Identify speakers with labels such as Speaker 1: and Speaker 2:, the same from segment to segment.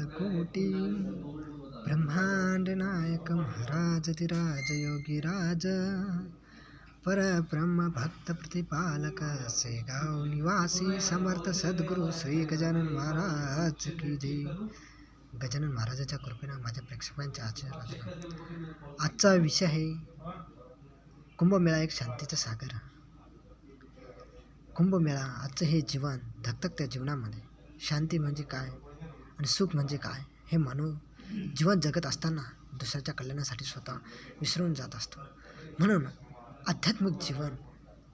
Speaker 1: अनंत ब्रह्मांड नायक महाराज तिराज योगी राज परब्रह्म भक्त प्रतिपालक सेगाव निवासी समर्थ सद्गुरू श्री गजानन महाराज की जय. गजानन महाराजाच्या कृपेनं माझ्या प्रेक्षकांच्या आशीर्वादानं आजचा विषय आहे कुंभमेळा एक शांतीचा सागर. कुंभमेळा आजचं हे जीवन धकधकत्या जीवनामध्ये. शांती म्हणजे काय? आणि सुख म्हणजे काय? हे मानव जीवन जगत असताना दुसऱ्याच्या कल्याणासाठी स्वतः विसरून जात असतो. म्हणून आध्यात्मिक जीवन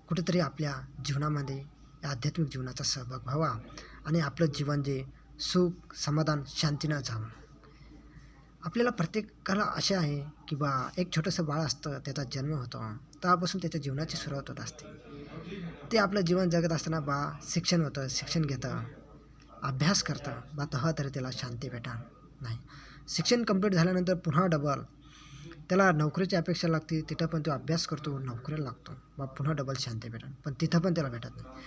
Speaker 1: कुठेतरी आपल्या जीवनामध्ये या आध्यात्मिक जीवनाचा सहभाग व्हावा आणि आपलं जीवन जे सुख समाधान शांतीनं जावं. आपल्याला प्रत्येकाला असे आहे की बा एक छोटंसं बाळ असतं त्याचा जन्म होतो. तेव्हापासून त्याच्या जीवनाची सुरुवात होत असते. ते आपलं जीवन जगत असताना बा शिक्षण होतं शिक्षण घेतं. अभ्यास करता बा तेव्हा तरी त्याला शांती भेटा नाही. शिक्षण कंप्लीट झाल्यानंतर पुन्हा डबल त्याला नोकरीची अपेक्षा लागते तिथं पण तो अभ्यास करतो नोकरीला लागतो. बा पुन्हा डबल शांती भेटेल पण तिथं पण त्याला भेटत नाही.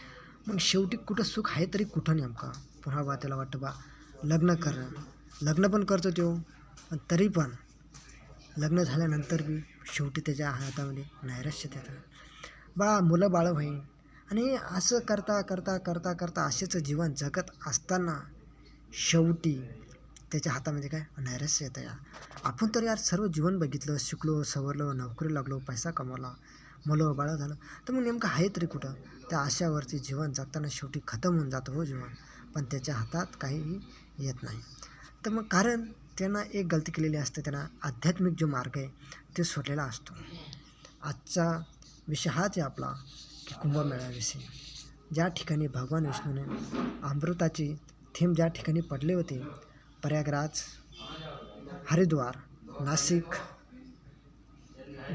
Speaker 1: मग शेवटी कुठं सुख आहे तरी कुठं नेमका? पुन्हा बा त्याला वाटतं बा लग्न कर. लग्न पण करतो तो पण तरी पण लग्न झाल्यानंतर बी शेवटी त्याच्या हातामध्ये नैराश्य येतं बा मुलं बाळं होईल आणि असं करता करता करता करता असेच जीवन जगत असताना शेवटी त्याच्या हातामध्ये काय? नैराश्य येतं या आपण तर यार सर्व जीवन बघितलं शिकलो सवरलो नोकरी लागलो पैसा कमवला मुलं बाळं झालं. तर मग नेमकं आहे तरी कुठं? त्या आशावरती जीवन जगताना शेवटी खतम होऊन जातं हो जीवन. पण त्याच्या हातात काहीही येत नाही. तर मग कारण त्यांना एक गलती केलेली असते त्यांना आध्यात्मिक जो मार्ग आहे ते सोडलेला असतो. आजचा विषय हाच आहे आपला. कुंभमेळ्याविषयी ज्या ठिकाणी भगवान विष्णूने अमृताची थीम ज्या ठिकाणी पडले होते प्रयागराज हरिद्वार नाशिक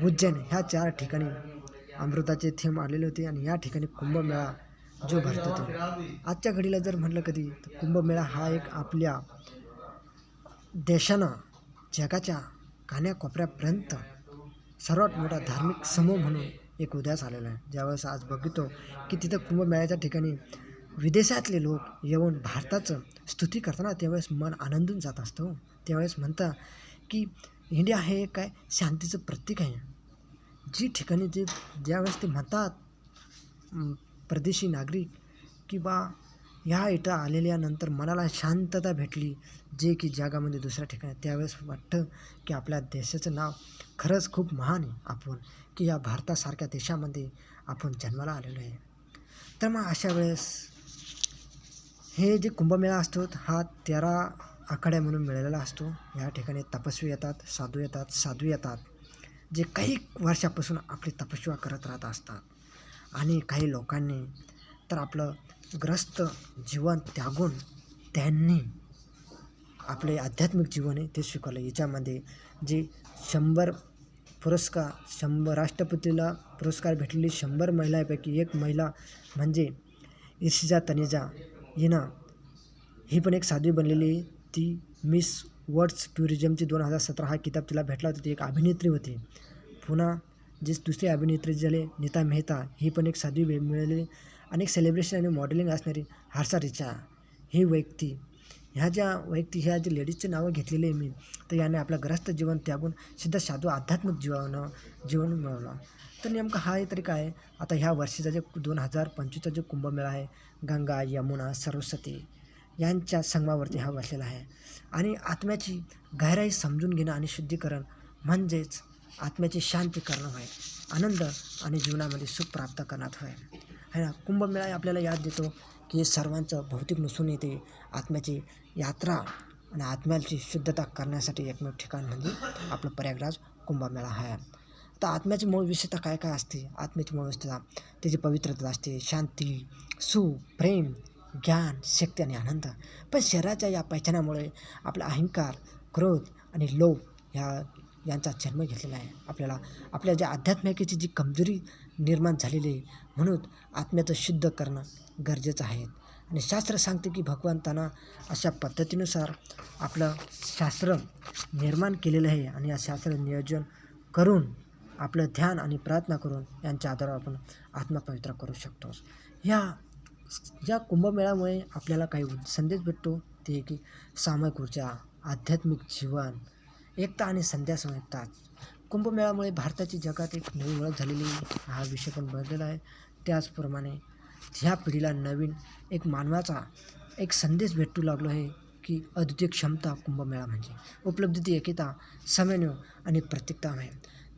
Speaker 1: उज्जैन ह्या चार ठिकाणी अमृताचे थीम आलेले होते आणि या ठिकाणी कुंभमेळा जो भरतो तो. आजच्या घडीला जर म्हटलं कधी तर कुंभमेळा हा एक आपल्या देशानं जगाच्या कान्याकोपऱ्यापर्यंत सर्वात मोठा धार्मिक समूह म्हणून एक उदयास आलेला आहे. ज्यावेळेस आज बघतो की तिथं कुंभमेळ्याच्या ठिकाणी विदेशातले लोक येऊन भारताचं स्तुती करताना त्यावेळेस मन आनंदून जात असतो हो. त्यावेळेस म्हणता की इंडिया हे काय शांतीचं प्रतीक आहे. जी ठिकाणी ते ज्यावेळेस ते म्हणतात परदेशी नागरिक की बा ह्या इथं आलेल्यानंतर मनाला शांतता भेटली जे की जगामध्ये दुसऱ्या ठिकाणी. त्यावेळेस वाटतं की आपल्या देशाचं नाव खरंच खूप महान आहे. आपण की या भारतासारख्या देशामध्ये आपण जन्माला आलेलो आहे. तर मग अशा वेळेस हे जे कुंभमेळा असतो हा तेरा आखाड्या म्हणून मिळालेला असतो. या ठिकाणी तपस्वी येतात साधू येतात साधू येतात जे काही वर्षापासून आपली तपस्या करत राहत असतात. आणि काही लोकांनी तर आपलं ग्रस्त जीवन त्यागून त्यांनी आपले आध्यात्मिक जीवन आहे ते स्वीकारलं. याच्यामध्ये जे शंभर पुरस्कार शंभर राष्ट्रपतीला पुरस्कार भेटलेली शंभर महिलांपैकी एक महिला म्हणजे इशिजा तनिजा. हिनं ही पण एक साध्वी बनलेली ती मिस वर्ड्स टुरिझमची दोन हजार सतरा हा किताब तिला भेटला होता. ती एक अभिनेत्री होती. पुन्हा जी दुसरी अभिनेत्री झाले नीता मेहता ही पण एक साध्वी भे- मिळालेली. अनेक सेलिब्रेशन आणि मॉडेलिंग असणारी हर्षा रिचा ही व्यक्ती. ह्या ज्या व्यक्ती ह्या ज्या लेडीजचे नावं घेतलेले आहे मी तर याने आपलं ग्रस्त जीवन त्यागून सिद्ध साधू आध्यात्मिक जीवन जीवन मिळवलं. तर नेमकं हा तरी काय? आहे? आता ह्या वर्षीचा जे दोन हजार पंचवीसचा जो कुंभमेळा आहे गंगा यमुना सरस्वती यांच्या संगमावरती हा बसलेला आहे. आणि आत्म्याची गहराई समजून घेणं आणि शुद्धीकरण म्हणजेच आत्म्याची शांती करणं होय. आनंद आणि जीवनामध्ये सुख प्राप्त करण्यात होय. है ना? कुंभमेळा आपल्याला याद देतो की सर्वांचं भौतिक नसून येते. आत्म्याची यात्रा आणि आत्म्याची शुद्धता करण्यासाठी एकमेव ठिकाण म्हणजे आपलं प्रयागराज कुंभमेळा आहे. तर आत्म्याची मूळ विशेषता काय काय असते? आत्म्याची मूळ विशेषता त्याची पवित्रता असते शांती सुख प्रेम ज्ञान शक्ती आणि आनंद. पण शरीराच्या या पैचानामुळे आपला अहंकार क्रोध आणि लोभ ह्या यांचा जन्म घेतलेला आहे. आपल्याला आपल्या ज्या आध्यात्मिकेची जी कमजोरी निर्माण झालेली आहे. म्हणून आत्म्याचं शुद्ध करणं गरजेचं आहे. आणि शास्त्र सांगते की भगवंतांना अशा पद्धतीनुसार आपलं शास्त्र निर्माण केलेलं आहे आणि या शास्त्र नियोजन करून आपलं ध्यान आणि प्रार्थना करून यांच्या आधारावर आपण आत्मपवित्र करू शकतो. ह्या या कुंभमेळ्यामुळे आपल्याला काही संदेश भेटतो. ते की सामायिक ऊर्जा आध्यात्मिक जीवन एकता आणि संध्या समजतात कुंभमेळ्यामुळे भारताची जगात एक नवी ओळख झालेली आहे. हा विषय पण बनलेला आहे. त्याचप्रमाणे ह्या पिढीला नवीन एक मानवाचा एक संदेश भेटू लागलो आहे की अद्वितीय क्षमता कुंभमेळा म्हणजे. उपलब्धती एकेता समन्वय आणि प्रत्येकता आहे.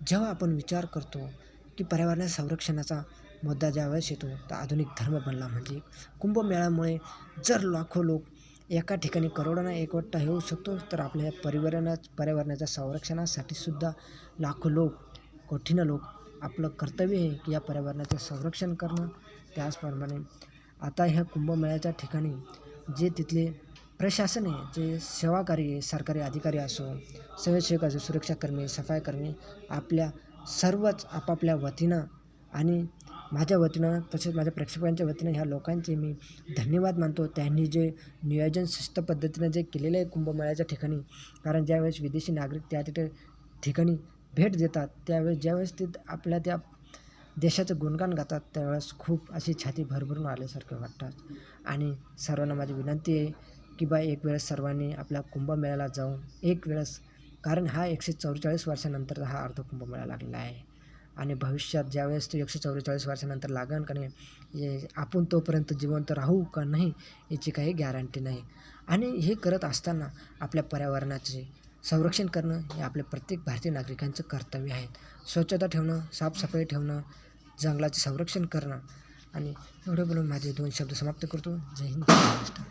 Speaker 1: जेव्हा आपण विचार करतो की पर्यावरण संरक्षणाचा मुद्दा ज्यावेळेस येतो तर आधुनिक धर्म बनला म्हणजे. कुंभमेळ्यामुळे जर लाखो लोक एका ठिकाणी करोडोना एकवट्टा येऊ शकतो तर आपल्या या पर्यावरणा पर्यावरणाच्या संरक्षणासाठी सुद्धा लाखो लोक कोटीनं लोक आपलं कर्तव्य आहे की या पर्यावरणाचं संरक्षण करणं. त्याचप्रमाणे आता ह्या कुंभमेळ्याच्या ठिकाणी जे तिथले प्रशासन आहे जे सेवाकारी सरकारी अधिकारी असो स्वयंसेवक असो सुरक्षाकर्मी सफाईकर्मी आपल्या सर्वच आपापल्या वतीनं आणि माझ्या वतीनं तसेच माझ्या प्रेक्षकांच्या वतीनं ह्या लोकांचे मी धन्यवाद मानतो. त्यांनी जे नियोजन शिस्त पद्धतीनं जे केलेलं आहे कुंभमेळ्याच्या ठिकाणी कारण ज्यावेळेस विदेशी नागरिक त्या तिथे ठिकाणी भेट देतात त्यावेळेस ज्यावेळेस ते आपल्या त्या देशाचं गुणगान गातात त्यावेळेस खूप अशी छाती भरभरून आल्यासारखे वाटतात. आणि सर्वांना माझी विनंती आहे की बा एक वेळेस सर्वांनी आपल्या कुंभमेळ्याला जाऊन एक वेळेस कारण हा एकशे चौवेचाळीस वर्षानंतर हा अर्ध कुंभमेळा लागलेला आहे. आणि भविष्यात ज्यावेळेस तो एकशे चौवेचाळीस वर्षानंतर लागन का नाही आपण तोपर्यंत जिवंत राहू का नाही याची काही गॅरंटी नाही. आणि हे करत असताना आपल्या पर्यावरणाचे संरक्षण करणं हे आपल्या प्रत्येक भारतीय नागरिकांचं कर्तव्य आहे. स्वच्छता ठेवणं साफसफाई ठेवणं जंगलाचे संरक्षण करणं. आणि एवढं बोलून माझे दोन शब्द समाप्त करतो. जय हिंद महाराष्ट्र.